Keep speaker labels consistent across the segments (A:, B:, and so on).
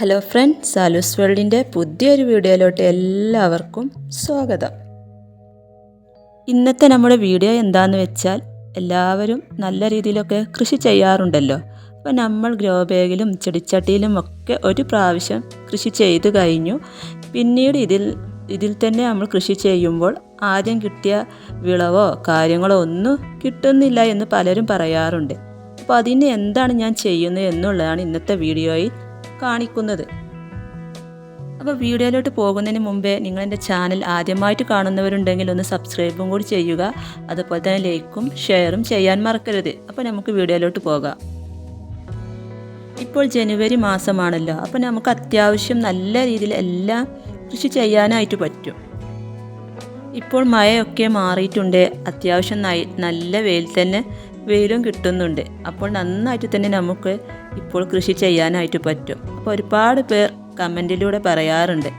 A: Hello friends സാലൂസ് വേൾഡിന്റെ പുതിയൊരു വീഡിയോയിലോട്ട് എല്ലാവർക്കും സ്വാഗതം. ഇന്നത്തെ നമ്മുടെ വീഡിയോ എന്താന്ന് വെച്ചാൽ എല്ലാവരും നല്ല രീതിയിലൊക്കെ കൃഷി ചെയ്യാറുണ്ടല്ലോ. അപ്പോൾ നമ്മൾ ഗ്രോ ബാഗിലും ചെടിച്ചട്ടിയിലും ഒക്കെ ഒരു പ്രാവശ്യം കൃഷി ചെയ്ത് കഴിഞ്ഞു. പിന്നീട് ഇതിൽ ഇതിൽ തന്നെ നമ്മൾ കൃഷി ചെയ്യുമ്പോൾ ആദ്യം കിട്ടിയ വിളവോ കാര്യങ്ങളോ ഒന്നും കിട്ടുന്നില്ല എന്ന് പലരും പറയാറുണ്ട്. അപ്പോൾ അതിന് എന്താണ് ഞാൻ ചെയ്യുന്നത് എന്നുള്ളതാണ് ഇന്നത്തെ വീഡിയോയിൽ കാണിക്കുന്നത്. അപ്പോൾ വീഡിയോയിലോട്ട് പോകുന്നതിന് മുമ്പേ നിങ്ങൾ എന്റെ ചാനൽ ആദ്യമായിട്ട് കാണുന്നവരുണ്ടെങ്കിൽ ഒന്ന് സബ്സ്ക്രൈബും കൂടി ചെയ്യുക. അതുപോലെ തന്നെ ലൈക്കും ഷെയറും ചെയ്യാൻ മറക്കരുത്. അപ്പോൾ നമുക്ക് വീഡിയോയിലോട്ട് പോകാം. ഇപ്പോൾ ജനുവരി മാസമാണല്ലോ. അപ്പോൾ നമുക്ക് അത്യാവശ്യം നല്ല രീതിയിൽ എല്ലാം കൃഷി ചെയ്യാനായിട്ട് പറ്റും. ഇപ്പോൾ മഴയൊക്കെ മാറിയിട്ടുണ്ട്. അത്യാവശ്യം നല്ല വെയിൽ തന്നെ വെയിലും കിട്ടുന്നുണ്ട്. അപ്പോൾ നന്നായിട്ട് തന്നെ നമുക്ക് ഇപ്പോൾ കൃഷി ചെയ്യാനായിട്ട് പറ്റും. അപ്പോൾ ഒരുപാട് പേർ കമന്റിലൂടെ പറയാറുണ്ട്.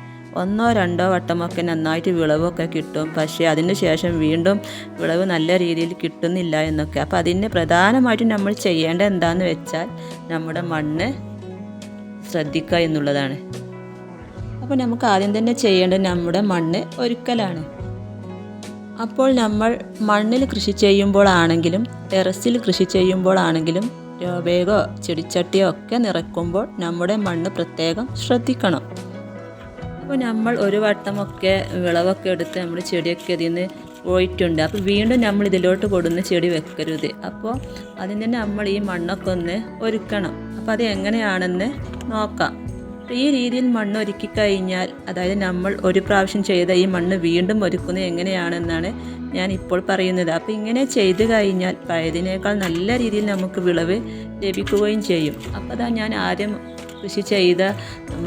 A: ഒന്നോ രണ്ടോ വട്ടമൊക്കെ നന്നായിട്ട് വിളവൊക്കെ കിട്ടും. പക്ഷേ അതിന് ശേഷം വീണ്ടും വിളവ് നല്ല രീതിയിൽ കിട്ടുന്നില്ല എന്നൊക്കെ. അപ്പോൾ അതിന് പ്രധാനമായിട്ടും നമ്മൾ ചെയ്യേണ്ട എന്താണെന്ന് വെച്ചാൽ നമ്മുടെ മണ്ണ് ശ്രദ്ധിക്കുക എന്നുള്ളതാണ്. അപ്പോൾ നമുക്ക് ആദ്യം തന്നെ ചെയ്യേണ്ടത് നമ്മുടെ മണ്ണ് ഒരുക്കലാണ്. അപ്പോൾ നമ്മൾ മണ്ണിൽ കൃഷി ചെയ്യുമ്പോഴാണെങ്കിലും ടെറസിൽ കൃഷി ചെയ്യുമ്പോഴാണെങ്കിലും രോബേഗോ ചെടിച്ചട്ടിയോ ഒക്കെ നിറയ്ക്കുമ്പോൾ നമ്മുടെ മണ്ണ് പ്രത്യേകം ശ്രദ്ധിക്കണം. അപ്പോൾ നമ്മൾ ഒരു വട്ടമൊക്കെ വിളവൊക്കെ എടുത്ത് നമ്മൾ ചെടിയൊക്കെ ഇതിൽ നിന്ന് പോയിട്ടുണ്ട്. അപ്പോൾ വീണ്ടും നമ്മൾ ഇതിലോട്ട് കൊടുന്ന് ചെടി വെക്കരുത്. അപ്പോൾ അതിന് നമ്മൾ ഈ മണ്ണൊക്കെ ഒന്ന് ഒരുക്കണം. അപ്പോൾ അത് എങ്ങനെയാണെന്ന് നോക്കാം. ഈ രീതിയിൽ മണ്ണ് ഒരുക്കി കഴിഞ്ഞാൽ അതായത് നമ്മൾ ഒരു പ്രാവശ്യം ചെയ്ത ഈ മണ്ണ് വീണ്ടും ഒരുക്കുന്നത് എങ്ങനെയാണെന്നാണ് ഞാൻ ഇപ്പോൾ പറയുന്നത്. അപ്പോൾ ഇങ്ങനെ ചെയ്തു കഴിഞ്ഞാൽ പഴയതിനേക്കാൾ നല്ല രീതിയിൽ നമുക്ക് വിളവ് ലഭിക്കുകയും ചെയ്യും. അപ്പോൾ അതാ ഞാൻ ആദ്യം കൃഷി ചെയ്ത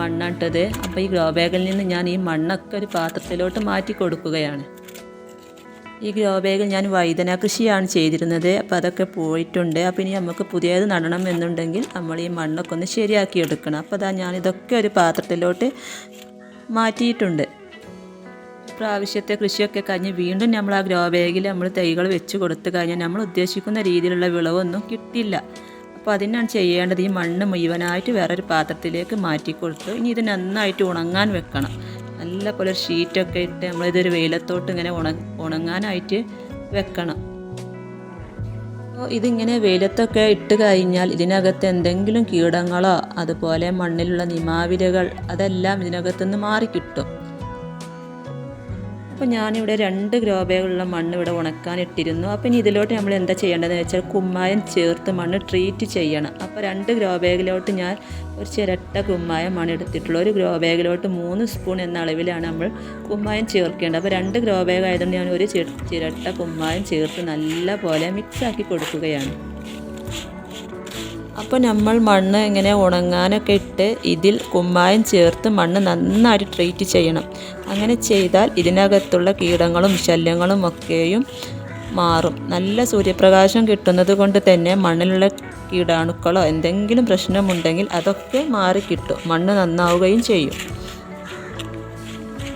A: മണ്ണാട്ടത് അപ്പോൾ ഈ ഗ്രോ ബാഗിൽ നിന്ന് ഞാൻ ഈ മണ്ണൊക്കെ ഒരു പാത്രത്തിലോട്ട് മാറ്റി കൊടുക്കുകയാണ്. ഈ ഗ്രോ ബാഗിൽ ഞാൻ വൈദന കൃഷിയാണ് ചെയ്തിരുന്നത്. അപ്പോൾ അതൊക്കെ പോയിട്ടുണ്ട്. അപ്പോൾ ഇനി നമുക്ക് പുതിയത് നടണം എന്നുണ്ടെങ്കിൽ നമ്മൾ ഈ മണ്ണൊക്കെ ഒന്ന് ശരിയാക്കി എടുക്കണം. അപ്പോൾ അതാ ഞാനിതൊക്കെ ഒരു പാത്രത്തിലോട്ട് മാറ്റിയിട്ടുണ്ട്. പ്രാവശ്യത്തെ കൃഷിയൊക്കെ കഴിഞ്ഞ് വീണ്ടും നമ്മൾ ആ ഗ്രോ ബാഗിൽ നമ്മൾ തൈകൾ വെച്ച് കൊടുത്തു കഴിഞ്ഞാൽ നമ്മൾ ഉദ്ദേശിക്കുന്ന രീതിയിലുള്ള വിളവൊന്നും കിട്ടില്ല. അപ്പോൾ അതിനാണ് ചെയ്യേണ്ടത് ഈ മണ്ണ് മുഴുവനായിട്ട് വേറൊരു പാത്രത്തിലേക്ക് മാറ്റി ഇനി ഇത് നന്നായിട്ട് ഉണങ്ങാൻ വെക്കണം. നല്ല പോലെ ഷീറ്റൊക്കെ ഇട്ട് നമ്മളിതൊരു വെയിലത്തോട്ട് ഇങ്ങനെ ഉണ ഉണങ്ങാനായിട്ട് വെക്കണം. അപ്പോൾ ഇതിങ്ങനെ വെയിലത്തൊക്കെ ഇട്ട് കഴിഞ്ഞാൽ ഇതിനകത്ത് എന്തെങ്കിലും കീടങ്ങളോ അതുപോലെ മണ്ണിലുള്ള നിമാവിലകൾ അതെല്ലാം ഇതിനകത്തുനിന്ന് മാറിക്കിട്ടും. അപ്പോൾ ഞാനിവിടെ രണ്ട് ഗ്രോ ബാഗുള്ള മണ്ണ് ഇവിടെ ഉണക്കാൻ ഇട്ടിരുന്നു. അപ്പോൾ ഇനി ഇതിലോട്ട് നമ്മൾ എന്താ ചെയ്യേണ്ടതെന്ന് വെച്ചാൽ കുമ്മായം ചേർത്ത് മണ്ണ് ട്രീറ്റ് ചെയ്യണം. അപ്പോൾ രണ്ട് ഗ്രോ ബാഗിലോട്ട് ഞാൻ ഒരു ചിരട്ട മണ്ണ് എടുത്തിട്ടുള്ളത്. ഒരു ഗ്രോ ബാഗിലോട്ട് മൂന്ന് സ്പൂൺ എന്ന അളവിലാണ് നമ്മൾ കുമ്മായം ചേർക്കേണ്ടത്. അപ്പോൾ രണ്ട് ഗ്രോ ബാഗ് ആയതുകൊണ്ട് ഞാൻ ഒരു ചിരട്ട കുമ്മായം ചേർത്ത് നല്ല പോലെ മിക്സാക്കി കൊടുക്കുകയാണ്. അപ്പോൾ നമ്മൾ മണ്ണ് ഇങ്ങനെ ഉണങ്ങാനൊക്കെ ഇട്ട് ഇതിൽ കുമ്മായം ചേർത്ത് മണ്ണ് നന്നായിട്ട് ട്രീറ്റ് ചെയ്യണം. അങ്ങനെ ചെയ്താൽ ഇതിനകത്തുള്ള കീടങ്ങളും ശല്യങ്ങളും ഒക്കെയും മാറും. നല്ല സൂര്യപ്രകാശം കിട്ടുന്നത് കൊണ്ട് തന്നെ മണ്ണിലുള്ള കീടാണുക്കളോ എന്തെങ്കിലും പ്രശ്നമുണ്ടെങ്കിൽ അതൊക്കെ മാറി മാറിക്കിട്ടും മണ്ണ് നന്നാവുകയും ചെയ്യും.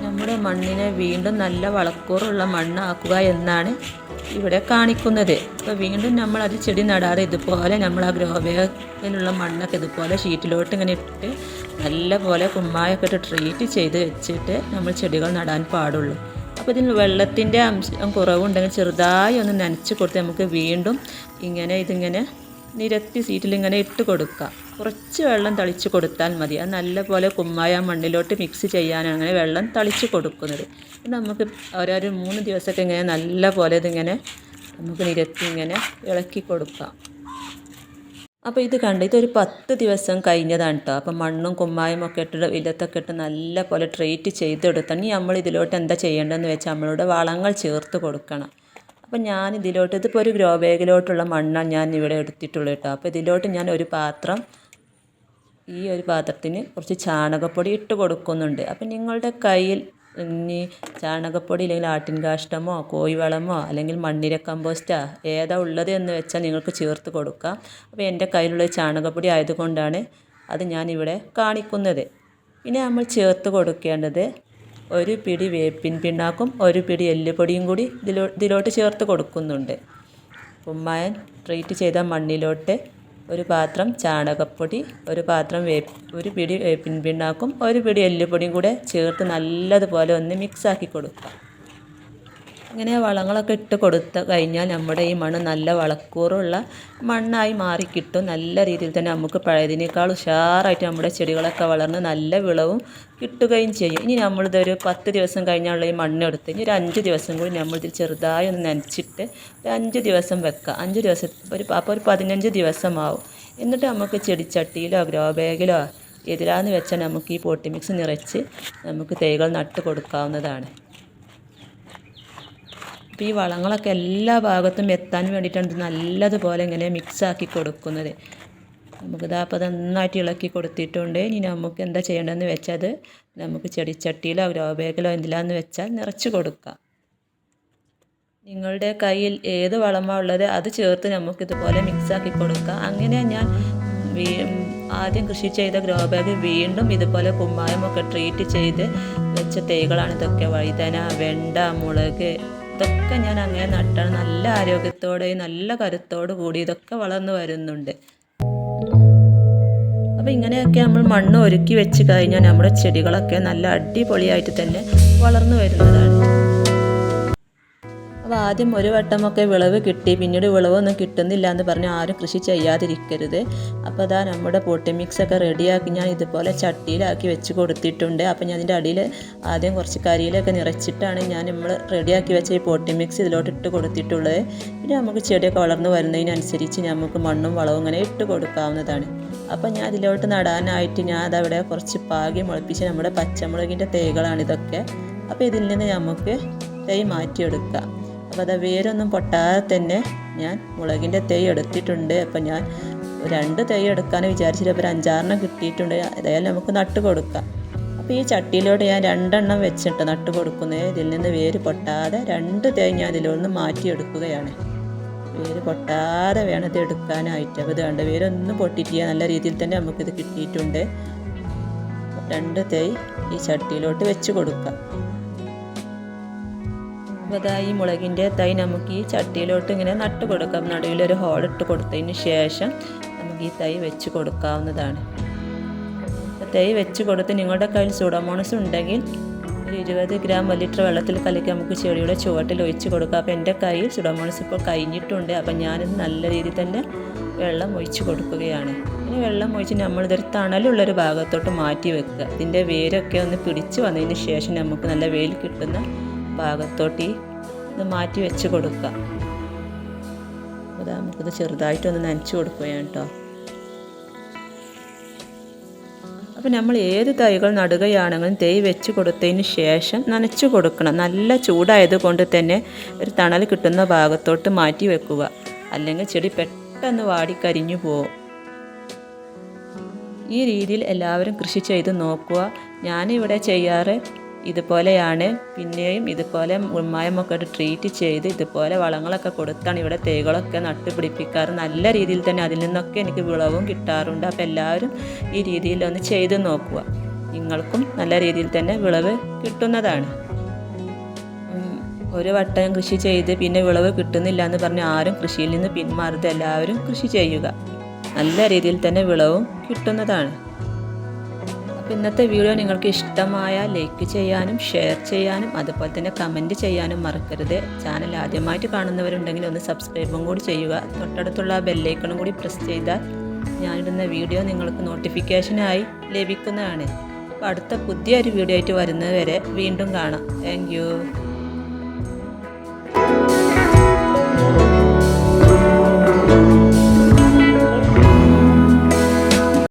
A: നമ്മുടെ മണ്ണിനെ വീണ്ടും നല്ല വളക്കൂറുള്ള മണ്ണാക്കുക എന്നാണ് ഇവിടെ കാണിക്കുന്നത്. അപ്പോൾ വീണ്ടും നമ്മൾ അത് ചെടി നടാതെ ഇതുപോലെ നമ്മൾ ആ ഗ്രോ ബാഗിലുള്ള മണ്ണൊക്കെ ഇതുപോലെ ഷീറ്റിലോട്ട് ഇങ്ങനെ ഇട്ട് നല്ലപോലെ കുമ്മായൊക്കെ ഇട്ട് ട്രീറ്റ് ചെയ്ത് വെച്ചിട്ട് നമ്മൾ ചെടികൾ നടാൻ പാടുള്ളൂ. അപ്പോൾ ഇതിന് വെള്ളത്തിന്റെ അംശം കുറവുണ്ടെങ്കിൽ ചെറുതായി ഒന്ന് നനച്ച് കൊടുത്ത് നമുക്ക് വീണ്ടും ഇങ്ങനെ ഇതിങ്ങനെ നിരത്തി സീറ്റിൽ ഇങ്ങനെ ഇട്ട് കൊടുക്കുക കുറച്ച് വെള്ളം തളിച്ച് കൊടുത്താൽ മതി. അത് നല്ലപോലെ കുമ്മായ മണ്ണിലോട്ട് മിക്സ് ചെയ്യാനാണ് അങ്ങനെ വെള്ളം തളിച്ച് കൊടുക്കുന്നത്. നമുക്ക് ഓരോരോ മൂന്ന് ദിവസമൊക്കെ ഇങ്ങനെ നല്ലപോലെ ഇതിങ്ങനെ നമുക്ക് നിരത്തി ഇങ്ങനെ ഇളക്കി കൊടുക്കാം. അപ്പോൾ ഇത് കണ്ട് ഇതൊരു പത്ത് ദിവസം കഴിഞ്ഞതാണ് കേട്ടോ അപ്പോൾ മണ്ണും കുമ്മായും ഒക്കെ ഇട്ടിട്ട് ഇലത്തൊക്കെ ഇട്ട് നല്ല പോലെ ട്രീറ്റ് ചെയ്തെടുത്താൽ ഇനി നമ്മൾ ഇതിലോട്ട് എന്താ ചെയ്യേണ്ടതെന്ന് വെച്ചാൽ നമ്മളോട് വളങ്ങൾ ചേർത്ത് കൊടുക്കണം. അപ്പം ഞാൻ ഇതിലോട്ട് ഇതിപ്പോൾ ഒരു ഗ്രോ ബാഗിലോട്ടുള്ള മണ്ണാണ് ഞാൻ ഇവിടെ എടുത്തിട്ടുള്ളൂ കേട്ടോ അപ്പോൾ ഇതിലോട്ട് ഞാൻ ഒരു പാത്രം ഈ ഒരു പാത്രത്തിന് കുറച്ച് ചാണകപ്പൊടി ഇട്ട് കൊടുക്കുന്നുണ്ട്. അപ്പം നിങ്ങളുടെ കയ്യിൽ ഇനി ചാണകപ്പൊടി അല്ലെങ്കിൽ ആട്ടിൻ കാഷ്ടമോ കോഴിവളമോ അല്ലെങ്കിൽ മണ്ണിര കമ്പോസ്റ്റാ ഏതാ ഉള്ളത് എന്ന് വെച്ചാൽ നിങ്ങൾക്ക് ചേർത്ത് കൊടുക്കാം. അപ്പോൾ എന്റെ കയ്യിലുള്ള ചാണകപ്പൊടി ആയതുകൊണ്ടാണ് അത് ഞാനിവിടെ കാണിക്കുന്നത്. ഇനി നമ്മൾ ചേർത്ത് കൊടുക്കേണ്ടത് ഒരു പിടി വേപ്പിൻ പിണ്ണാക്കും ഒരു പിടി എല്ലുപൊടിയും കൂടി ഇതിലോ ഇതിലോട്ട് ചേർത്ത് കൊടുക്കുന്നുണ്ട്. കുമ്മായൻ ട്രീറ്റ് ചെയ്ത മണ്ണിലോട്ട് ഒരു പാത്രം ചാണകപ്പൊടി ഒരു പാത്രം വേ ഒരു പിടി വേപ്പിൻ പിണ്ണാക്കും ഒരു പിടി എല്ലുപൊടിയും കൂടെ ചേർത്ത് നല്ലതുപോലെ ഒന്ന് മിക്സാക്കി കൊടുക്കുക. ഇങ്ങനെ വളങ്ങളൊക്കെ ഇട്ട് കൊടുത്ത് കഴിഞ്ഞാൽ നമ്മുടെ ഈ മണ്ണ് നല്ല വളക്കൂറുള്ള മണ്ണായി മാറിക്കിട്ടും നല്ല രീതിയിൽ തന്നെ നമുക്ക് പഴയതിനേക്കാൾ ഉഷാറായിട്ട് നമ്മുടെ ചെടികളൊക്കെ വളർന്ന് നല്ല വിളവും കിട്ടുകയും ചെയ്യും. ഇനി നമ്മളിതൊരു പത്ത് ദിവസം കഴിഞ്ഞുള്ള ഈ മണ്ണെടുത്ത് ഇനി ഒരു അഞ്ച് ദിവസം കൂടി നമ്മൾ നമ്മളിതിൽ ചെറുതായി ഒന്ന് നനച്ചിട്ട് ഒരു അഞ്ച് ദിവസം വെക്കുക അഞ്ച് ദിവസം ഒരു അപ്പോൾ ഒരു പതിനഞ്ച് ദിവസമാവും. എന്നിട്ട് നമുക്ക് ചെടിച്ചട്ടിയിലോ ഗ്രോ ബാഗിലോ എതിരാന്ന് വെച്ചാൽ നമുക്ക് ഈ പോട്ടി മിക്സ് നിറച്ച് നമുക്ക് തൈകൾ നട്ട് കൊടുക്കാവുന്നതാണ്. അപ്പോൾ ഈ വളങ്ങളൊക്കെ എല്ലാ ഭാഗത്തും എത്താൻ വേണ്ടിയിട്ടാണ് നല്ലതുപോലെ ഇങ്ങനെ മിക്സാക്കി കൊടുക്കുന്നത്. നമുക്കിത് അപ്പോൾ നന്നായിട്ട് ഇളക്കി കൊടുത്തിട്ടുണ്ട്. ഇനി നമുക്ക് എന്താ ചെയ്യേണ്ടതെന്ന് വെച്ചാൽ അത് നമുക്ക് ചെടിച്ചട്ടിയിലോ ഗ്രോ ബാഗിലോ എന്തിലാന്ന് വെച്ചാൽ നിറച്ച് കൊടുക്കാം. നിങ്ങളുടെ കയ്യിൽ ഏത് വളമാണ് ഉള്ളത് അത് ചേർത്ത് നമുക്കിതുപോലെ മിക്സാക്കി കൊടുക്കാം. അങ്ങനെ ഞാൻ ആദ്യം കൃഷി ചെയ്ത ഗ്രോ ബാഗ് വീണ്ടും ഇതുപോലെ കുമ്മായമൊക്കെ ട്രീറ്റ് ചെയ്ത് വെച്ച തൈകളാണ് ഇതൊക്കെ. വഴുതന വെണ്ട മുളക് ഇതൊക്കെ ഞാൻ അങ്ങനെ നട്ടാണ്. നല്ല ആരോഗ്യത്തോടെ നല്ല കരുത്തോടു കൂടി ഇതൊക്കെ വളർന്നു വരുന്നുണ്ട്. അപ്പോൾ ഇങ്ങനെയൊക്കെ നമ്മൾ മണ്ണ് ഒരുക്കി വെച്ച് കഴിഞ്ഞാൽ നമ്മുടെ ചെടികളൊക്കെ നല്ല അടിപൊളിയായിട്ട് തന്നെ വളർന്നു വരുന്നതാണ്. അപ്പോൾ ആദ്യം ഒരു വട്ടമൊക്കെ വിളവ് കിട്ടി. പിന്നീട് വിളവൊന്നും കിട്ടുന്നില്ല എന്ന് പറഞ്ഞ് ആരും കൃഷി ചെയ്യാതിരിക്കരുത്. അപ്പോൾ അതാ നമ്മുടെ പൊട്ടി മിക്സ് ഒക്കെ റെഡിയാക്കി ഞാൻ ഇതുപോലെ ചട്ടിയിലാക്കി വെച്ച് കൊടുത്തിട്ടുണ്ട്. അപ്പോൾ ഞാൻ അതിന്റെ അടിയിൽ ആദ്യം കുറച്ച് കരിയിലൊക്കെ നിറച്ചിട്ടാണ് ഞാൻ നമ്മൾ റെഡിയാക്കി വെച്ച ഈ പൊട്ടി മിക്സ് ഇതിലോട്ട് ഇട്ട് കൊടുത്തിട്ടുള്ളത്. പിന്നെ നമുക്ക് ചെടിയൊക്കെ വളർന്നു വരുന്നതിനനുസരിച്ച് നമുക്ക് മണ്ണും വളവും ഇങ്ങനെ ഇട്ട് കൊടുക്കാവുന്നതാണ്. അപ്പോൾ ഞാൻ ഇതിലോട്ട് നടാനായിട്ട് ഞാൻ അതവിടെ കുറച്ച് പാകി മുളപ്പിച്ച് നമ്മുടെ പച്ചമുളകിന്റെ തൈകളാണ് ഇതൊക്കെ. അപ്പോൾ ഇതിൽ നിന്ന് നമുക്ക് തൈ മാറ്റിയെടുക്കാം. അപ്പോൾ അത് വേരൊന്നും പൊട്ടാതെ തന്നെ ഞാൻ മുളകിന്റെ തൈ എടുത്തിട്ടുണ്ട്. അപ്പോൾ ഞാൻ രണ്ട് തൈ എടുക്കാൻ വിചാരിച്ചിട്ട് അപ്പോൾ ഒരു അഞ്ചാറെണ്ണം കിട്ടിയിട്ടുണ്ട്. ഏതായാലും നമുക്ക് നട്ട് കൊടുക്കാം. അപ്പോൾ ഈ ചട്ടിയിലോട്ട് ഞാൻ രണ്ടെണ്ണം വെച്ചിട്ട് നട്ട് കൊടുക്കുന്നത് ഇതിൽ നിന്ന് വേര് പൊട്ടാതെ രണ്ട് തൈ ഞാൻ ഇതിലൊന്ന് മാറ്റിയെടുക്കുകയാണ്. വേര് പൊട്ടാതെ വേണം ഇത് എടുക്കാനായിട്ട്. അപ്പോൾ ഇത് കണ്ട് വേരൊന്നും പൊട്ടിയിട്ടില്ല. നല്ല രീതിയിൽ തന്നെ നമുക്കിത് കിട്ടിയിട്ടുണ്ട്. രണ്ട് തൈ ഈ ചട്ടിയിലോട്ട് വെച്ച് കൊടുക്കാം. അപ്പോൾ ഈ മുളകിന്റെ തൈ നമുക്ക് ഈ ചട്ടിയിലോട്ട് ഇങ്ങനെ നട്ട് കൊടുക്കാം. നടുവിലൊരു ഇട്ട് കൊടുത്തതിന് ശേഷം നമുക്ക് ഈ തൈ വെച്ച് കൊടുക്കാവുന്നതാണ്. തൈ വെച്ച് കൊടുത്ത് നിങ്ങളുടെ കയ്യിൽ സുഡമോണസ് ഉണ്ടെങ്കിൽ ഒരു ഇരുപത് ഗ്രാം ഒരു ലിറ്റർ വെള്ളത്തിൽ കലക്കി നമുക്ക് ചെടിയുടെ ചുവട്ടിൽ ഒഴിച്ച് കൊടുക്കാം. അപ്പോൾ എന്റെ കയ്യിൽ സുഡമോണസ് ഇപ്പോൾ കഴിഞ്ഞിട്ടുണ്ട്. അപ്പോൾ ഞാനിത് നല്ല രീതിയിൽ തന്നെ വെള്ളം ഒഴിച്ച് കൊടുക്കുകയാണ്. ഇനി വെള്ളം ഒഴിച്ച് നമ്മളിതൊരു തണലുള്ളൊരു ഭാഗത്തോട്ട് മാറ്റി വെക്കുക. ഇതിന്റെ വേരൊക്കെ ഒന്ന് പിടിച്ച് വന്നതിന് ശേഷം നമുക്ക് നല്ല വെയിൽ കിട്ടുന്ന ഭാഗത്തോട്ട് ഇത് മാറ്റി വെച്ച് കൊടുക്കുക. അതാ നമുക്കിത് ചെറുതായിട്ടൊന്ന് നനച്ച് കൊടുക്കുകയാണ് കേട്ടോ. അപ്പോൾ നമ്മൾ ഏത് തൈകൾ നടുകയാണെങ്കിലും തൈ വെച്ച് കൊടുത്തതിന് ശേഷം നനച്ചു കൊടുക്കണം. നല്ല ചൂടായത് കൊണ്ട് തന്നെ ഒരു തണൽ കിട്ടുന്ന ഭാഗത്തോട്ട് മാറ്റി വെക്കുക. അല്ലെങ്കിൽ ചെടി പെട്ടെന്ന് വാടിക്കരിഞ്ഞു പോകും ഈ രീതിയിൽ എല്ലാവരും കൃഷി ചെയ്ത് നോക്കുക. ഞാനിവിടെ ചെയ്യാറ് ഇതുപോലെയാണ്. പിന്നെയും ഇതുപോലെ ഉമ്മായമൊക്കെ ട്രീറ്റ് ചെയ്ത് ഇതുപോലെ വളങ്ങളൊക്കെ കൊടുത്താണ് ഇവിടെ തൈകളൊക്കെ നട്ടുപിടിപ്പിക്കാറ്. നല്ല രീതിയിൽ തന്നെ അതിൽ നിന്നൊക്കെ എനിക്ക് വിളവും കിട്ടാറുണ്ട്. അപ്പോൾ എല്ലാവരും ഈ രീതിയിൽ ഒന്ന് ചെയ്ത് നോക്കുക. നിങ്ങൾക്കും നല്ല രീതിയിൽ തന്നെ വിളവ് കിട്ടുന്നതാണ്. ഒരു വട്ടം കൃഷി ചെയ്ത് പിന്നെ വിളവ് കിട്ടുന്നില്ല എന്ന് പറഞ്ഞ് ആരും കൃഷിയിൽ നിന്ന് പിന്മാറുന്നത് എല്ലാവരും കൃഷി ചെയ്യുക. നല്ല രീതിയിൽ തന്നെ വിളവും കിട്ടുന്നതാണ്. ഇന്നത്തെ വീഡിയോ നിങ്ങൾക്ക് ഇഷ്ടമായ ലൈക്ക് ചെയ്യാനും ഷെയർ ചെയ്യാനും അതുപോലെ തന്നെ കമന്റ് ചെയ്യാനും മറക്കരുത്. ചാനൽ ആദ്യമായിട്ട് കാണുന്നവരുണ്ടെങ്കിൽ ഒന്ന് സബ്സ്ക്രൈബും കൂടി ചെയ്യുക. തൊട്ടടുത്തുള്ള ബെല്ലൈക്കണും കൂടി പ്രസ് ചെയ്താൽ ഞാനിടുന്ന വീഡിയോ നിങ്ങൾക്ക് നോട്ടിഫിക്കേഷനായി ലഭിക്കുന്നതാണ്. അപ്പോൾ അടുത്ത പുതിയൊരു വീഡിയോ ആയിട്ട് വരുന്നത് വരെ വീണ്ടും കാണാം. താങ്ക്